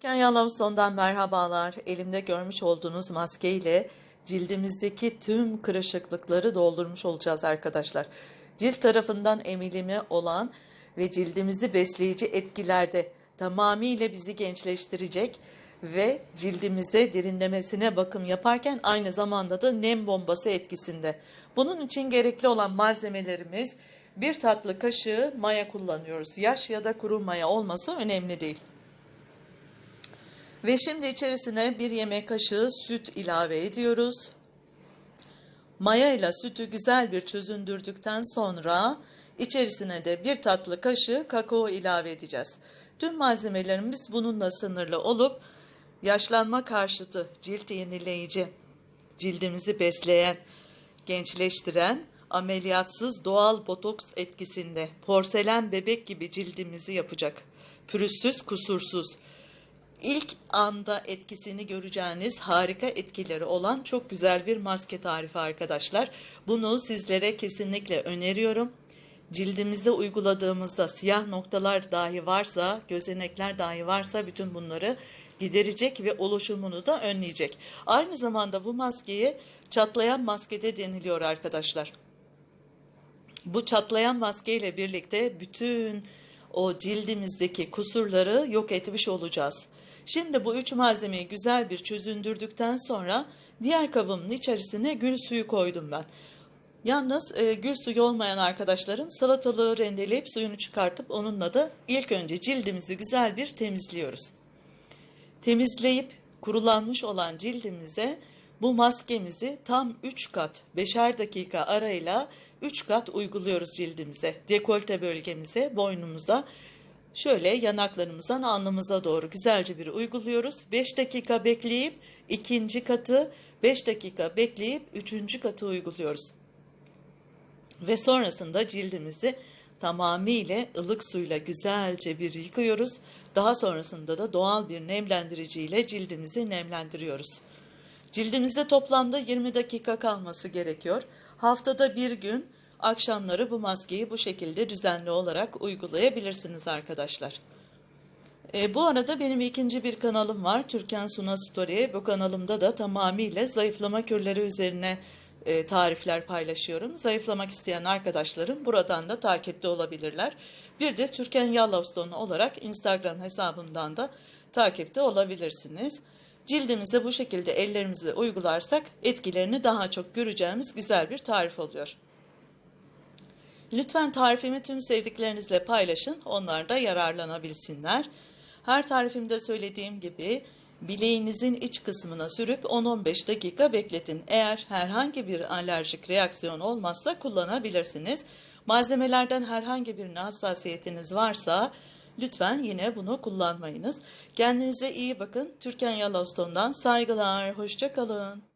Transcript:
Kenya Lavson'dan merhabalar. Elimde görmüş olduğunuz maske ile cildimizdeki tüm kırışıklıkları doldurmuş olacağız arkadaşlar. Cilt tarafından emilimi olan ve cildimizi besleyici etkilerde tamamıyla bizi gençleştirecek ve cildimizde derinlemesine bakım yaparken aynı zamanda da nem bombası etkisinde. Bunun için gerekli olan malzemelerimiz bir tatlı kaşığı maya kullanıyoruz. Yaş ya da kuru maya olması önemli değil. Ve şimdi içerisine bir yemek kaşığı süt ilave ediyoruz. Maya ile sütü güzel bir çözündürdükten sonra içerisine de bir tatlı kaşığı kakao ilave edeceğiz. Tüm malzemelerimiz bununla sınırlı olup yaşlanma karşıtı, cilt yenileyici, cildimizi besleyen, gençleştiren, ameliyatsız doğal botoks etkisinde porselen bebek gibi cildimizi yapacak. Pürüzsüz, kusursuz. İlk anda etkisini göreceğiniz harika etkileri olan çok güzel bir maske tarifi arkadaşlar. Bunu sizlere kesinlikle öneriyorum. Cildimizde uyguladığımızda siyah noktalar dahi varsa, gözenekler dahi varsa bütün bunları giderecek ve oluşumunu da önleyecek. Aynı zamanda bu maskeyi çatlayan maskede deniliyor arkadaşlar. Bu çatlayan maske ile birlikte bütün o cildimizdeki kusurları yok etmiş olacağız. Şimdi bu üç malzemeyi güzel bir çözündürdükten sonra diğer kabımın içerisine gül suyu koydum ben. Yalnız e, gül suyu olmayan arkadaşlarım salatalığı rendeleyip suyunu çıkartıp onunla da ilk önce cildimizi güzel bir temizliyoruz. Temizleyip kurulanmış olan cildimize bu maskemizi tam 3 kat 5'er dakika arayla 3 kat uyguluyoruz cildimize. Dekolte bölgemize, boynumuza, şöyle yanaklarımızdan alnımıza doğru güzelce bir uyguluyoruz. 5 dakika bekleyip ikinci katı, 5 dakika bekleyip üçüncü katı uyguluyoruz. Ve sonrasında cildimizi tamamıyla ılık suyla güzelce bir yıkıyoruz. Daha sonrasında da doğal bir nemlendirici ile cildimizi nemlendiriyoruz. Cildimizde toplamda 20 dakika kalması gerekiyor. Haftada bir gün akşamları bu maskeyi bu şekilde düzenli olarak uygulayabilirsiniz arkadaşlar. E, bu arada benim ikinci bir kanalım var. Türkan Suna Story. Bu kanalımda da tamamıyla zayıflama kürleri üzerine e, tarifler paylaşıyorum. Zayıflamak isteyen arkadaşlarım buradan da takipte olabilirler. Bir de Türkan Yallovstone olarak Instagram hesabımdan da takipte olabilirsiniz. Cildimize bu şekilde ellerimizi uygularsak etkilerini daha çok göreceğimiz güzel bir tarif oluyor. Lütfen tarifimi tüm sevdiklerinizle paylaşın, onlar da yararlanabilsinler. Her tarifimde söylediğim gibi bileğinizin iç kısmına sürüp 10-15 dakika bekletin. Eğer herhangi bir alerjik reaksiyon olmazsa kullanabilirsiniz. Malzemelerden herhangi birine hassasiyetiniz varsa lütfen yine bunu kullanmayınız. Kendinize iyi bakın. Türkan Yaloston'dan saygılar, hoşçakalın.